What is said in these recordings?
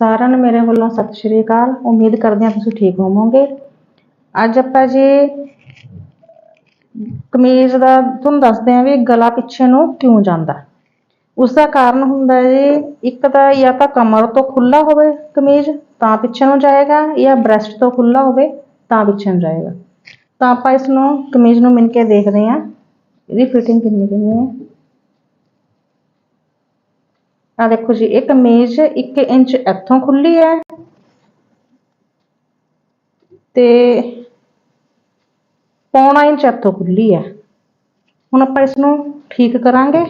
ਸਾਰਿਆਂ ਨੂੰ ਮੇਰੇ ਵੱਲੋਂ ਸਤਿ ਸ਼੍ਰੀ ਅਕਾਲ। ਉਮੀਦ ਕਰਦੇ ਹਾਂ ਤੁਸੀਂ ਠੀਕ ਹੋਵੋਗੇ। ਅੱਜ ਆਪਾਂ ਜੀ ਕਮੀਜ਼ ਦਾ ਤੁਹਾਨੂੰ ਦੱਸਦੇ ਹਾਂ ਵੀ ਗਲਾ ਪਿੱਛੇ ਨੂੰ ਕਿਉਂ ਜਾਂਦਾ। ਉਸ ਦਾ ਕਾਰਨ ਹੁੰਦਾ ਜੀ, ਇੱਕ ਤਾਂ ਜਾਂ ਤਾਂ ਕਮਰ ਤੋਂ ਖੁੱਲਾ ਹੋਵੇ ਕਮੀਜ਼, ਤਾਂ ਪਿੱਛੇ ਨੂੰ ਜਾਏਗਾ, ਜਾਂ ਬ੍ਰੈਸਟ ਤੋਂ ਖੁੱਲਾ ਹੋਵੇ, ਤਾਂ ਪਿੱਛੇ ਨੂੰ ਜਾਏਗਾ। ਤਾਂ ਆਪਾਂ ਇਸ ਨੂੰ ਕਮੀਜ਼ ਨੂੰ ਮਿਣ ਕੇ ਦੇਖਦੇ ਹਾਂ। ਇਹਦੀ ਫਿਟਿੰਗ ਕਿੰਨੀ ਕਿੰਨੀ ਹੈ। ਆ ਦੇਖੋ ਜੀ ਇਹ ਕਮੀਜ਼ 1 ਇੰਚ ਇੱਥੋਂ ਖੁੱਲੀ ਹੈ ਤੇ ਪੌਣਾ ਇੰਚ ਇੱਥੋਂ ਖੁੱਲੀ ਹੈ। ਹੁਣ ਆਪਾਂ ਇਸ ਨੂੰ ਠੀਕ ਕਰਾਂਗੇ।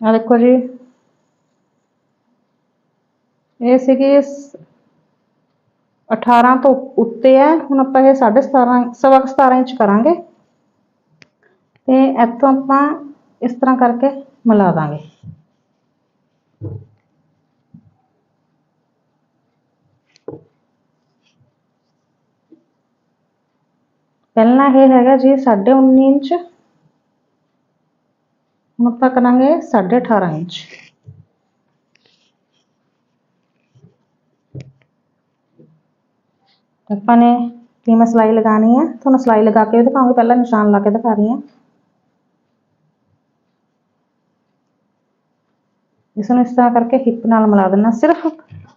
ਆ ਦੇਖੋ ਜੀ, ਇਹ ਸੀਗੀ 18 ਤੋਂ ਉੱਤੇ ਹੈ ਹੁਣ ਆਪਾਂ ਇਹ 17.5 ਸਵਾ ਕੁ 17 ਇੰਚ ਕਰਾਂਗੇ ਤੇ ਇੱਥੋਂ ਆਪਾਂ ਇਸ ਤਰ੍ਹਾਂ ਕਰਕੇ ਮਿਲਾ ਦਾਂਗੇ ਪਹਿਲਾਂ ਇਹ ਹੈਗਾ ਜੀ 19.5 ਇੰਚ ਹੁਣ ਆਪਾਂ ਕਰਾਂਗੇ 18.5 ਇੰਚ ਆਪਾਂ ਨੇ ਕਿਵੇਂ ਸਿਲਾਈ ਲਗਾਣੀ ਹੈ ਤੁਹਾਨੂੰ ਸਿਲਾਈ ਲਗਾ ਕੇ ਵੀ ਦਿਖਾਉਂਗੀ, ਪਹਿਲਾਂ ਨਿਸ਼ਾਨ ਲਾ ਕੇ ਦਿਖਾ ਰਹੀ ਹਾਂ ਇਸ ਨੂੰ ਇਸ ਤਰ੍ਹਾਂ ਕਰਕੇ ਹਿੱਪ ਨਾਲ ਮਿਲਾ ਦੇਣਾ ਸਿਰਫ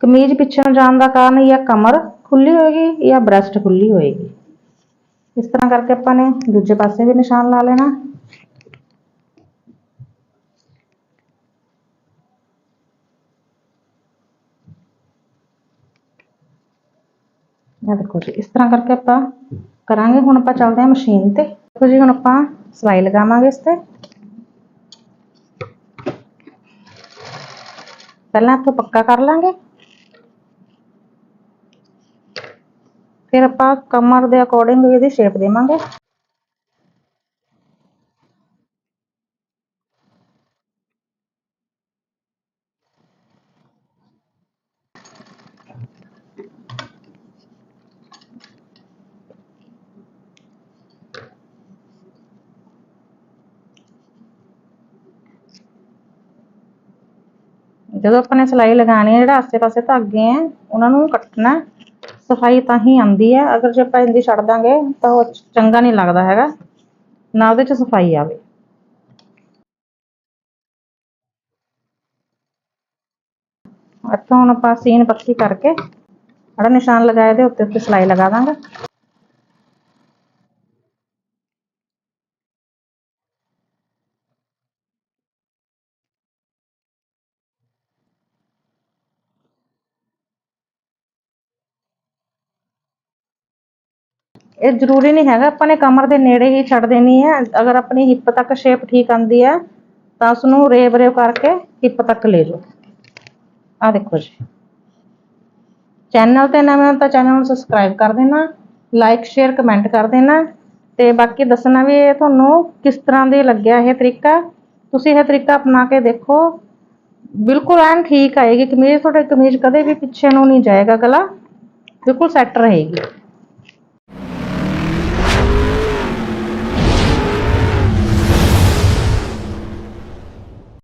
ਕਮੀਜ਼ ਪਿੱਛੇ ਨੂੰ ਜਾਣ ਦਾ ਕਾਰਨ ਜਾਂ ਕਮਰ ਖੁੱਲੀ ਹੋਏਗੀ ਜਾਂ ਬ੍ਰੈਸਟ ਖੁੱਲੀ ਹੋਏਗੀ। ਇਸ ਤਰ੍ਹਾਂ ਕਰਕੇ ਆਪਾਂ ਨੇ ਦੂਜੇ ਪਾਸੇ ਵੀ ਨਿਸ਼ਾਨ ਲਾ ਲੈਣਾ। ਇਹ ਦੇਖੋ ਜੀ, ਇਸ ਤਰ੍ਹਾਂ ਕਰਕੇ ਆਪਾਂ ਕਰਾਂਗੇ। ਹੁਣ ਆਪਾਂ ਚੱਲਦੇ ਹਾਂ ਮਸ਼ੀਨ ਤੇ। ਦੇਖੋ ਜੀ, ਹੁਣ ਆਪਾਂ ਸਵਾਈ ਲਗਾਵਾਂਗੇ ਇਸ ਤੇ। ਪਹਿਲਾਂ ਇੱਥੋਂ ਪੱਕਾ ਕਰ ਲਾਂਗੇ। ਫਿਰ ਆਪਾਂ ਕਮਰ ਦੇ ਅਕੋਰਡਿੰਗ ਇਹਦੀ ਸ਼ੇਪ ਦੇਵਾਂਗੇ। ਜਦੋਂ ਆਪਾਂ ਨੇ ਸਿਲਾਈ ਲਗਾਣੀ ਹੈ, ਜਿਹੜਾ ਆਸੇ-ਪਾਸੇ ਧਾਗੇ ਆ ਉਹਨਾਂ ਨੂੰ ਕੱਟਣਾ ਸਫ਼ਾਈ ਤਾਂ ਹੀ ਆਉਂਦੀ ਹੈ। ਅਗਰ ਜੇ ਆਪਾਂ ਇੰਦੀ ਛੱਡ ਦਾਂਗੇ, ਤਾਂ ਉਹ ਚੰਗਾ ਨਹੀਂ ਲੱਗਦਾ ਹੈਗਾ। ਨਾ ਉਹਦੇ ਚ ਸਫ਼ਾਈ ਆਵੇ। ਇੱਥੋਂ ਹੁਣ ਆਪਾਂ ਸੀਨ ਪੱਕੀ ਕਰਕੇ, ਜਿਹੜਾ ਨਿਸ਼ਾਨ ਲਗਾਇਆ ਦੇ ਉੱਤੇ ਉੱਤੇ ਸਿਲਾਈ ਲਗਾ ਦਾਂਗੇ। ਇਹ ਜ਼ਰੂਰੀ ਨਹੀਂ ਹੈਗਾ, ਆਪਾਂ ਨੇ ਕਮਰ ਦੇ ਨੇੜੇ ਹੀ ਛੱਡ ਦੇਣੀ ਹੈ। ਅਗਰ ਆਪਣੀ ਹਿੱਪ ਤੱਕ ਸ਼ੇਪ ਠੀਕ ਆਂਦੀ ਹੈ, ਤਾਂ ਉਸ ਨੂੰ ਰੇਵ ਰੇਵ ਕਰਕੇ ਹਿੱਪ ਤੱਕ ਲੈ ਜਾਓ। ਆ ਦੇਖੋ ਜੀ। ਚੈਨਲ ਤੇ ਨਵੇਂ ਤਾਂ ਚੈਨਲ ਨੂੰ ਸਬਸਕ੍ਰਾਈਬ ਕਰ ਦੇਣਾ ਲਾਈਕ ਸ਼ੇਅਰ ਕਮੈਂਟ ਕਰ ਦੇਣਾ ਤੇ ਬਾਕੀ ਦੱਸਣਾ ਵੀ ਇਹ ਤੁਹਾਨੂੰ ਕਿਸ ਤਰ੍ਹਾਂ ਦੇ ਲੱਗਿਆ ਇਹ ਤਰੀਕਾ। ਤੁਸੀਂ ਇਹ ਤਰੀਕਾ ਅਪਣਾ ਕੇ ਦੇਖੋ। ਬਿਲਕੁਲ ਐਨ ਠੀਕ ਆਏਗੀ। ਕਮੀਜ਼ ਤੁਹਾਡੇ ਕਮੀਜ਼ ਕਦੇ ਵੀ ਪਿੱਛੇ ਨੂੰ ਨਹੀਂ ਜਾਏਗਾ ਗਲਾ। ਬਿਲਕੁਲ ਸੈੱਟ ਰਹੇਗੀ।